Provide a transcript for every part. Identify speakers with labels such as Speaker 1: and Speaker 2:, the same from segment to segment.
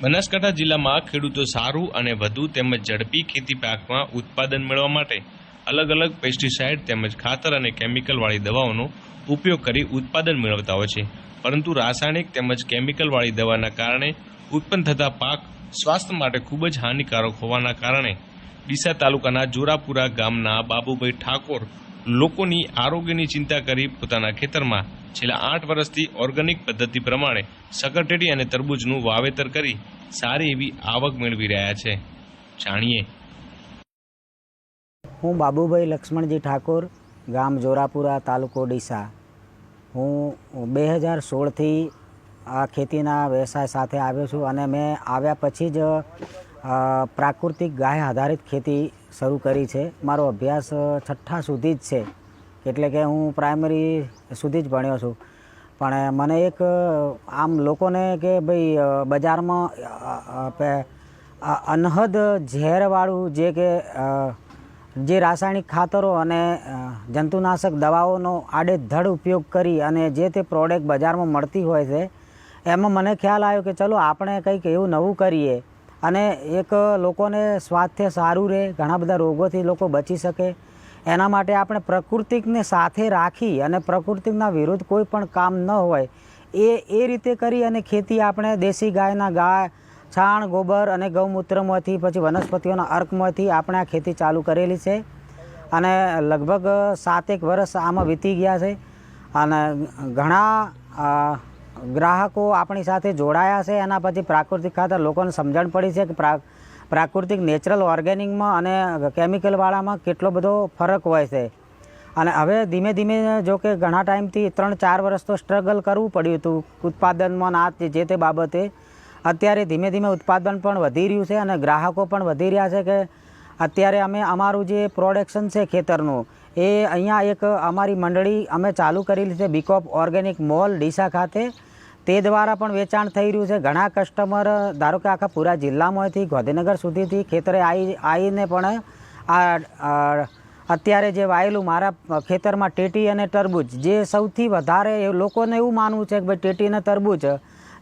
Speaker 1: બનાસકાંઠા જિલ્લામાં ખેડૂતો સારું અને વધુ તેમજ ઝડપી ખેતી પાકમાં ઉત્પાદન મેળવવા માટે અલગ અલગ પેસ્ટિસાઇડ તેમજ ખાતર અને કેમિકલવાળી દવાઓનો ઉપયોગ કરી ઉત્પાદન મેળવતા હોય છે. પરંતુ રાસાયણિક તેમજ કેમિકલવાળી દવાના કારણે ઉત્પન્ન થતા પાક સ્વાસ્થ્ય માટે ખૂબ જ હાનિકારક હોવાના કારણે ડીસા તાલુકાના જોરાપુરા ગામના બાબુભાઈ ઠાકોર લોકોની આરોગ્યની ચિંતા કરી પોતાના ખેતરમાં છેલ્લા આઠ વર્ષથી ઓર્ગેનિક પદ્ધતિ પ્રમાણે સકરટેટી અને તરબૂચનું વાવેતર કરી સારી એવી આવક મેળવી રહ્યા છે. જાણીએ.
Speaker 2: હું બાબુભાઈ લક્ષ્મણજી ઠાકોર, ગામ જોરાપુરા, તાલુકો ડીસા. હું બે હજાર સોળથી આ ખેતીના વ્યવસાય સાથે આવ્યો છું અને મેં આવ્યા પછી જ પ્રાકૃતિક ગાય આધારિત ખેતી શરૂ કરી છે. મારો અભ્યાસ છઠ્ઠા સુધી જ છે. એટલે કે હું પ્રાઇમરી સુધી જ ભણ્યો છું. પણ મને એક આમ લોકોને કે ભાઈ બજારમાં અનહદ ઝેરવાળું જે કે જે રાસાયણિક ખાતરો અને જંતુનાશક દવાઓનો આડેધડ ઉપયોગ કરી અને જે તે પ્રોડક્ટ બજારમાં મળતી હોય છે, એમાં મને ખ્યાલ આવ્યો કે ચલો આપણે કંઈક એવું નવું કરીએ. અને એક લોકોને સ્વાસ્થ્ય સારું રહે, ઘણા બધા રોગોથી લોકો બચી શકે. એના માટે આપણે પ્રકૃતિકને સાથે રાખી અને પ્રકૃતિકના વિરુદ્ધ કોઈ પણ કામ ન હોય, એ એ રીતે કરી અને ખેતી આપણે દેશી ગાયના ગાય, છાણ, ગોબર અને ગૌમૂત્રમાંથી પછી વનસ્પતિઓના અર્કમાંથી આપણે આ ખેતી ચાલુ કરેલી છે. અને લગભગ સાતેક વર્ષ આમાં વીતી ગયા છે. અને ઘણા ગ્રાહકો આપણી સાથે જોડાયા છે, એના પછી પ્રાકૃતિક ખાતર લોકોને સમજણ પડી છે કે પ્રા, પ્રાકૃતિક નેચરલ ઓર્ગેનિકમાં અને કેમિકલવાળામાં કેટલો બધો ફરક હોય છે. અને હવે ધીમે ધીમે જો કે ઘણા ટાઈમથી ત્રણ ચાર વર્ષ તો સ્ટ્રગલ કરવું પડ્યું હતું ઉત્પાદનમાં આ જે તે બાબતે. અત્યારે ધીમે ધીમે ઉત્પાદન પણ વધી રહ્યું છે અને ગ્રાહકો પણ વધી રહ્યા છે કે અત્યારે અમે અમારું જે પ્રોડક્શન છે ખેતરનું, એ અહીંયા એક અમારી મંડળી અમે ચાલુ કરેલી છે બીકોપ ઓર્ગેનિક મોલ ડીસા ખાતે. તે દ્વારા પણ વેચાણ થઈ રહ્યું છે. ઘણા કસ્ટમર ધારો કે આખા પૂરા જિલ્લામાંથી ગાંધીનગર સુધીથી ખેતરે આવી આવીને પણ આ અત્યારે જે વાયેલું મારા ખેતરમાં ટેટી અને તરબૂચ, જે સૌથી વધારે એ લોકોને એવું માનવું છે કે ભાઈ ટેટી અને તરબૂચ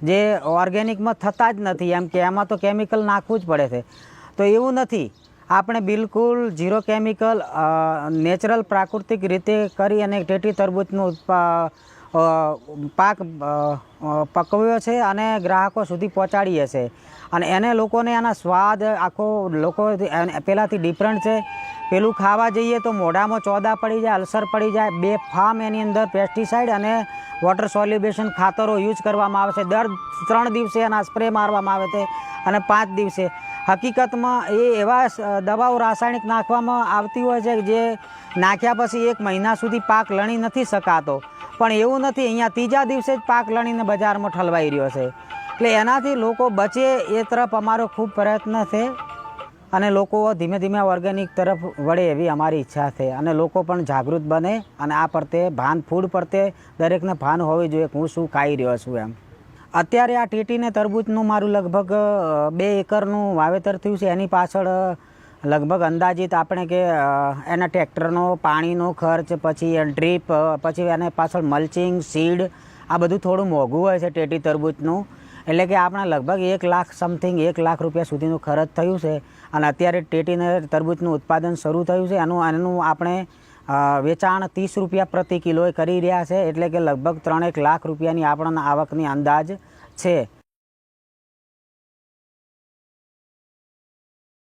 Speaker 2: જે ઓર્ગેનિકમાં થતા જ નથી, એમ કે એમાં તો કેમિકલ નાખવું જ પડે છે. તો એવું નથી. આપણે બિલકુલ ઝીરો કેમિકલ નેચરલ પ્રાકૃતિક રીતે કરી અને ટેટી તરબૂચનું પાક પકવ્યો છે અને ગ્રાહકો સુધી પહોંચાડીએ છે. અને એને લોકોને એના સ્વાદ આખો લોકો પહેલાંથી ડિફરન્ટ છે. પેલું ખાવા જઈએ તો મોઢામાં ચોદા પડી જાય, અલ્સર પડી જાય. બે ફાર્મ એની અંદર પેસ્ટિસાઇડ અને વોટર સોલ્યુબેશન ખાતરો યુઝ કરવામાં આવે છે. દર ત્રણ દિવસે એના સ્પ્રે મારવામાં આવે છે અને પાંચ દિવસે. હકીકતમાં એ એવા દવાઓ રાસાયણિક નાખવામાં આવતી હોય છે જે નાખ્યા પછી એક મહિના સુધી પાક લણી નથી શકાતો. પણ એવું નથી, અહીંયા ત્રીજા દિવસે જ પાક લણીને બજારમાં ઠલવાઈ રહ્યો છે. એટલે એનાથી લોકો બચે એ તરફ અમારો ખૂબ પ્રયત્ન છે અને લોકો ધીમે ધીમે ઓર્ગેનિક તરફ વળે એવી અમારી ઈચ્છા છે. અને લોકો પણ જાગૃત બને અને આ પ્રત્યે ભાન, ફૂડ પ્રત્યે દરેકને ભાન હોવી જોઈએ હું શું ખાઈ રહ્યો છું એમ. અત્યારે આ ટેટીને તરબૂચનું મારું લગભગ બે એકરનું વાવેતર થયું છે. એની પાછળ લગભગ અંદાજિત આપણે કે એના ટ્રેક્ટરનો પાણીનો ખર્ચ, પછી ડ્રીપ પછી એને પાછળ મલ્ચિંગ સીડ આ બધું થોડું મોંઘું હોય છે ટેટી તરબૂચનું. એટલે કે આપણે લગભગ એક લાખ સમથિંગ એક લાખ રૂપિયા સુધીનું ખર્ચ થયું છે. અને અત્યારે ટેટીને તરબૂચનું ઉત્પાદન શરૂ થયું છે. એનું એનું આપણે વેચાણ ત્રીસ રૂપિયા પ્રતિ કિલોએ કરી રહ્યા છે. એટલે કે લગભગ ત્રણેક લાખ રૂપિયાની આપણને આવકની અંદાજ છે.